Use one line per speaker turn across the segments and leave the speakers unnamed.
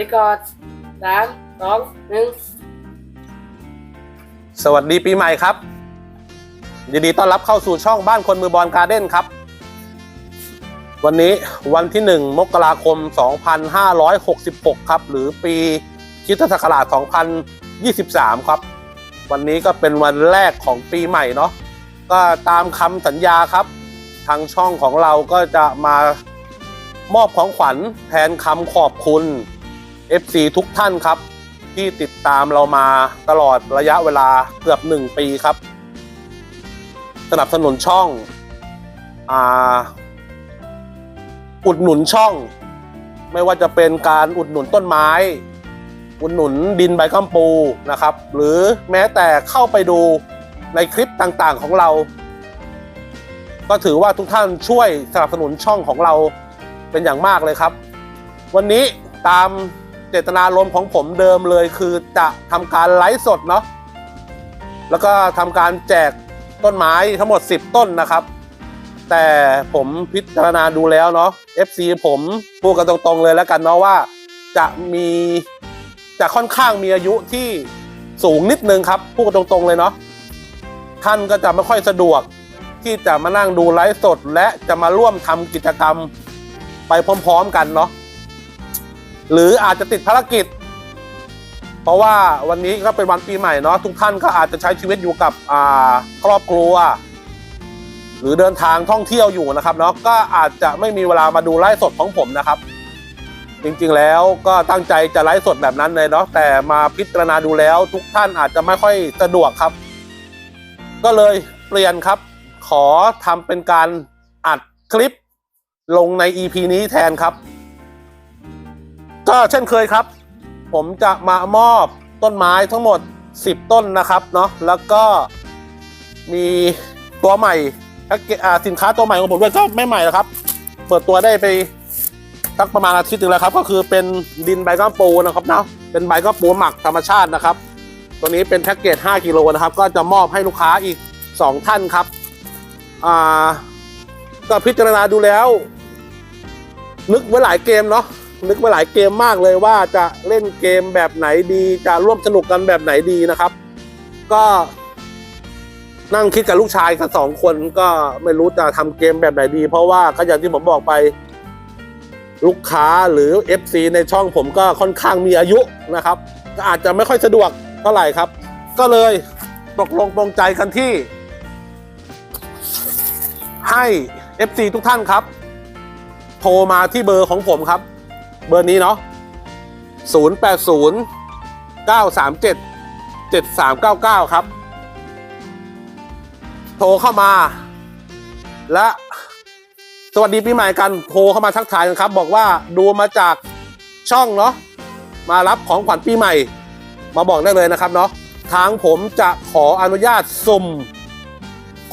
ไปก่อนสามสองหนึ่ง
สวัสดีปีใหม่ครับ ยินดีต้อนรับเข้าสู่ช่องบ้านคนมือบอลการ์เด้นครับ วันนี้วันที่ 1 มกราคม 2566 ครับ หรือปีคิตศักราช2023 ครับ วันนี้ก็เป็นวันแรกของปีใหม่เนาะก็ตามคำสัญญาครับ ทางช่องของเราก็จะมามอบของขวัญแทนคำขอบคุณ FC ทุกท่านครับ ที่ติดตามเรามาตลอดระยะเวลาเกือบหนึ่งปีครับ สนับสนุนช่องอ่าอุดหนุนช่อง ไม่ว่าจะเป็นการอุดหนุนต้นไม้ อุดหนุนดินใบกัมปูนะครับ หรือแม้แต่เข้าไปดูในคลิปต่างๆของเรา ก็ถือว่าทุกท่านช่วยสนับสนุนช่องของเราเป็นอย่างมากเลยครับ วันนี้ตาม เจตนารมณ์ของผมเดิมเลยคือจะทำการไลฟ์สดเนาะแล้วก็ทำการแจกต้นไม้ทั้งหมด 10 ต้นนะครับ แต่ผมพิจารณาดูแล้วเนาะ FC ผมพูดกันตรงๆเลยแล้วกันเนาะว่าจะมีจะค่อนข้างมีอายุที่สูงนิดนึงครับพูดกันตรงๆเลยเนาะท่านก็จะไม่ค่อยสะดวกที่จะมานั่งดูไลฟ์สด และจะมาร่วมทำกิจกรรมไปพร้อม ๆ กันเนาะ หรืออาจจะติดภารกิจ เพราะว่าวันนี้ก็เป็นวันปีใหม่เนาะทุกท่านก็อาจจะใช้ชีวิตอยู่กับครอบครัว หรือเดินทางท่องเที่ยวอยู่นะครับเนาะก็อาจจะไม่มีเวลามาดูไลฟ์สดของผมนะครับ จริงๆแล้วก็ตั้งใจจะไลฟ์สดแบบนั้นเลยเนาะแต่มาพิจารณาดูแล้ว ทุกท่านอาจจะไม่ค่อยสะดวกครับ ก็เลยเปลี่ยนครับ ขอทำเป็นการอัดคลิปลงใน EP นี้แทนครับ ก็เช่นเคยครับ ผมจะมามอบต้นไม้ทั้งหมด 10 ต้นนะครับเนาะแล้วก็มีตัวใหม่สินค้าตัวใหม่ของผมด้วยก็ไม่ใหม่แล้วครับ เปิดตัวได้ไปสักประมาณอาทิตย์หนึ่งแล้วครับ ก็คือเป็นดินใบก้ามปูนะครับเนาะเป็นใบก้ามปูหมักธรรมชาตินะครับ ตัวนี้เป็นแพ็กเกจ 5 กิโลนะครับ ก็จะมอบให้ลูกค้าอีก 2 ท่านครับอ่าก็พิจารณาดูแล้ว นึกไว้หลายเกมเนาะ นึกมาหลายเกมมากเลยว่าจะเล่นเกมแบบไหนดี จะร่วมสนุกกันแบบไหนดีนะครับ ก็นั่งคิดกับลูกชายกันสองคนก็ไม่รู้จะทำเกมแบบไหนดี เพราะว่าก็อย่างที่ผมบอกไปลูกค้าหรือ FC ในช่องผมก็ค่อนข้างมีอายุนะครับ ก็อาจจะไม่ค่อยสะดวกเท่าไหร่ครับ ก็เลยตกลงปรงใจกันที่ ให้ FC ทุกท่านครับ โทรมาที่เบอร์ของผมครับ เบอร์นี้เนาะ0 8 0 9 3 7 7 3 9 9 ครับ โทรเข้ามา และสวัสดีปีใหม่กันโทรเข้ามาทักทายกันครับ บอกว่าดูมาจากช่องเนาะมารับของขวัญปีใหม่ มาบอกได้เลยนะครับเนาะทางผมจะขออนุญาตสุ่ม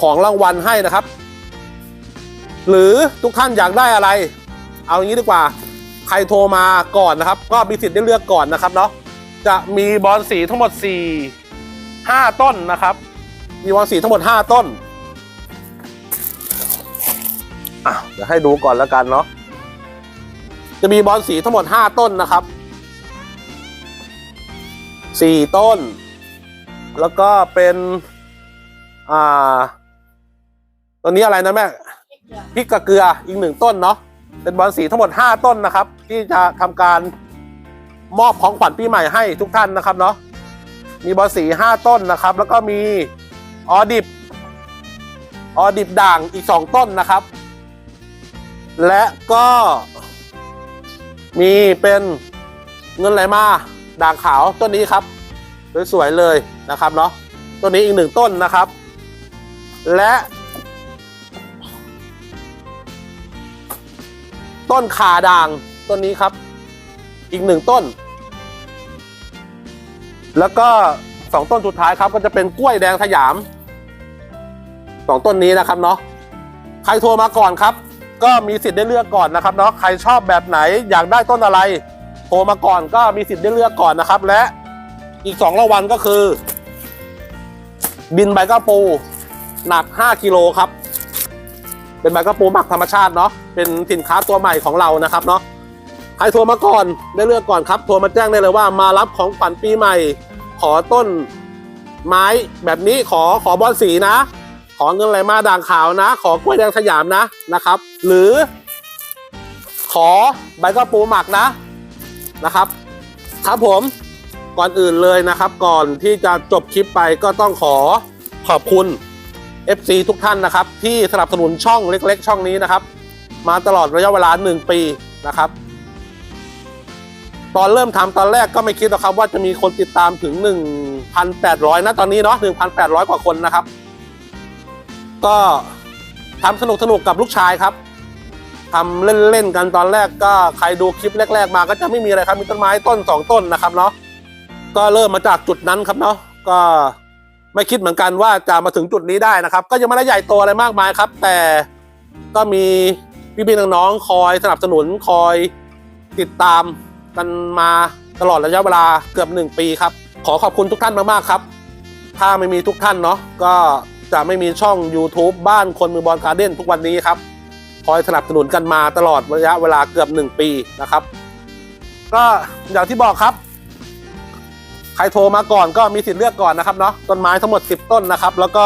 ของรางวัลให้นะครับ หรือทุกท่านอยากได้อะไร เอาอย่างนี้ดีกว่า ใครโทรมาก่อนนะครับ ก็มีสิทธิ์ได้เลือกก่อนนะครับเนาะจะมีบอลสีทั้งหมด 4 5 ต้นนะครับ มีบอลสีทั้งหมด 5 ต้นอะเดี๋ยวให้ดูก่อนแล้วกันเนาะจะมีบอลสีทั้งหมด 5 ต้นนะครับ 4 ต้น แล้วก็เป็น อ่าตัวนี้อะไรนะแม่พริกกระเกลืออีกหนึ่งต้นเนาะ เป็นบอลสีทั้งหมด 5 ต้นนะครับ ที่จะทำการมอบของขวัญปีใหม่ให้ทุกท่านนะครับเนาะมีบอลสี 5 ต้นนะครับ แล้วก็มีออดิบออดิบด่างอีก 2 ต้นนะครับ และก็มีเป็นเงินไหลมาด่างขาวต้นนี้ครับสวยๆเลยนะครับเนาะต้นนี้อีกหนึ่งต้นนะครับ และ ต้นขาด่างต้นนี้ครับ อีกหนึ่งต้น แล้วก็สองต้นสุดท้ายครับ ก็จะเป็นกล้วยแดงสยามสองต้นนี้นะครับเนาะใครโทรมาก่อนครับ ก็มีสิทธิ์ได้เลือกก่อนนะครับเนาะใครชอบแบบไหนอยากได้ต้นอะไร โทรมาก่อนก็มีสิทธิ์ได้เลือกก่อนนะครับ และอีกสองรางวัลก็คือ บินใบกระปู หนัก 5กิโลครับ เป็นใบกระปูหมักธรรมชาติเนาะเป็นสินค้าตัวใหม่ของเรานะครับเนาะใครโทรมาก่อนได้เลือกก่อนครับโทรมาแจ้งได้เลยว่ามารับของขวัญปีใหม่ ขอต้นไม้แบบนี้ขอขอบอลสีนะ ขอเงินไหลมาด่างขาวนะ ขอกล้วยแดงสยามนะนะครับ หรือ ขอใบกระปูหมักนะนะครับ ครับผมก่อนอื่นเลยนะครับ ก่อนที่จะจบคลิปไปก็ต้องขอขอบคุณ FC ทุกท่านนะครับ ที่สนับสนุนช่องเล็ก ๆ ช่องนี้นะครับ มาตลอดระยะเวลา 1 ปีนะครับ ตอนเริ่มทำตอนแรกก็ไม่คิดหรอกครับ ว่าจะมีคนติดตามถึง 1,800 นะตอนนี้เนาะ1,800 กว่าคนนะครับ ก็ทำสนุกสนุกๆกับลูกชายครับทำเล่น ๆ กันตอนแรกก็ใครดูคลิปแรก ๆ มาก็จะไม่มีอะไรครับมีต้นไม้ต้นสองต้นนะครับเนาะก็เริ่มมาจากจุดนั้นครับเนาะก็ ไม่คิดเหมือนกันว่าจะมาถึงจุดนี้ได้นะครับ ก็ยังไม่ได้ใหญ่โตอะไรมากมายครับ แต่ก็มีพี่ๆน้องๆคอยสนับสนุนคอยติดตามกันมาตลอดระยะเวลาเกือบหนึ่งปีครับ ขอขอบคุณทุกท่านมากๆครับ ถ้าไม่มีทุกท่านเนาะก็จะไม่มีช่อง YouTube บ้านคนมือบอลการ์เด้นทุกวันนี้ครับคอยสนับสนุนกันมาตลอดระยะเวลาเกือบหนึ่งปีนะครับ ก็อย่างที่บอกครับ ใครโทรมาก่อนก็มีสิทธิ์เลือกก่อนนะครับเนาะต้นไม้ทั้งหมด 10 ต้นนะครับ แล้วก็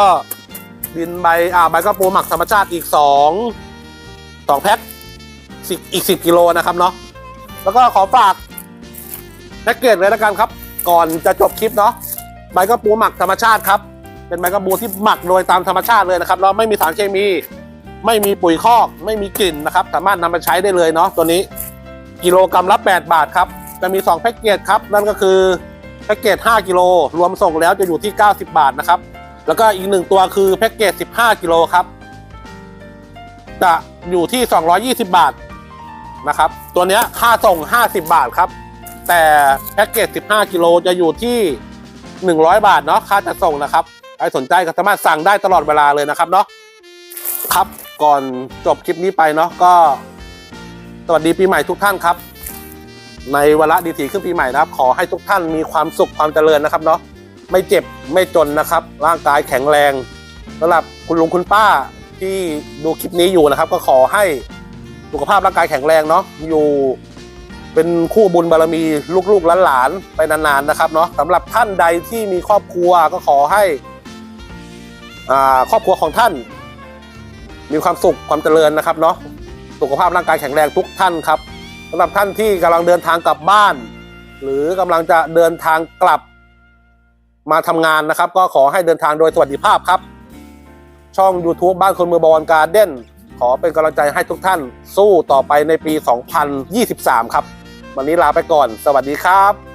ดินใบอ่าใบกระปูหมักธรรมชาติอีก 2 2แพ็คสิอีก 10 กิโลนะครับเนาะแล้วก็ขอฝากแพ็กเกจเลยละกันครับ ก่อนจะจบคลิปเนาะใบกระปูหมักธรรมชาติครับ เป็นใบกระปูที่หมักโดยตามธรรมชาติเลยนะครับแล้วไม่มีสารเคมี ไม่มีปุ๋ยคอก ไม่มีกลิ่นนะครับ สามารถนำไปใช้ได้เลยเนาะตัวนี้ กิโลกรัมละ 8 บาทครับ จะมี 2 แพ็กเกจครับ นั่นก็คือ แพ็กเกจ 5 กิโล รวมส่งแล้วจะอยู่ที่ 90 บาทนะครับ แล้วก็อีกหนึ่งตัวคือแพ็กเกจ 15 กิโลครับ จะอยู่ที่ 220 บาทนะครับ ตัวนี้ค่าส่ง 50 บาทครับ แต่แพ็กเกจ 15 กิโลจะอยู่ที่ 100 บาทเนาะ ค่าจัดส่งนะครับ ใครสนใจก็สามารถสั่งได้ตลอดเวลาเลยนะครับเนาะ ครับ ก่อนจบคลิปนี้ไปเนาะ ก็ สวัสดีปีใหม่ทุกท่านครับ ในวาระดีถีขึ้นปีใหม่นะครับ ขอให้ทุกท่านมีความสุขความเจริญนะครับเนาะไม่เจ็บไม่จนนะครับ ร่างกายแข็งแรงสำหรับคุณลุงคุณป้าที่ดูคลิปนี้อยู่นะครับ ก็ขอให้สุขภาพร่างกายแข็งแรงเนาะอยู่เป็นคู่บุญบารมีลูกๆหลานๆไปนานๆนะครับเนาะสำหรับท่านใดที่มีครอบครัวก็ขอให้ครอบครัวของท่าน มีความสุขความเจริญนะครับเนาะสุขภาพร่างกายแข็งแรงทุกท่านครับ สำหรับท่านที่กำลังเดินทางกลับบ้าน หรือกำลังจะเดินทางกลับมาทำงานนะครับ ก็ขอให้เดินทางโดยสวัสดิภาพครับ ช่อง YouTube บ้านคนเมืองบอลการ์เด้นขอเป็นกำลังใจให้ทุกท่านสู้ต่อไปในปี 2023 ครับ วันนี้ลาไปก่อน สวัสดีครับ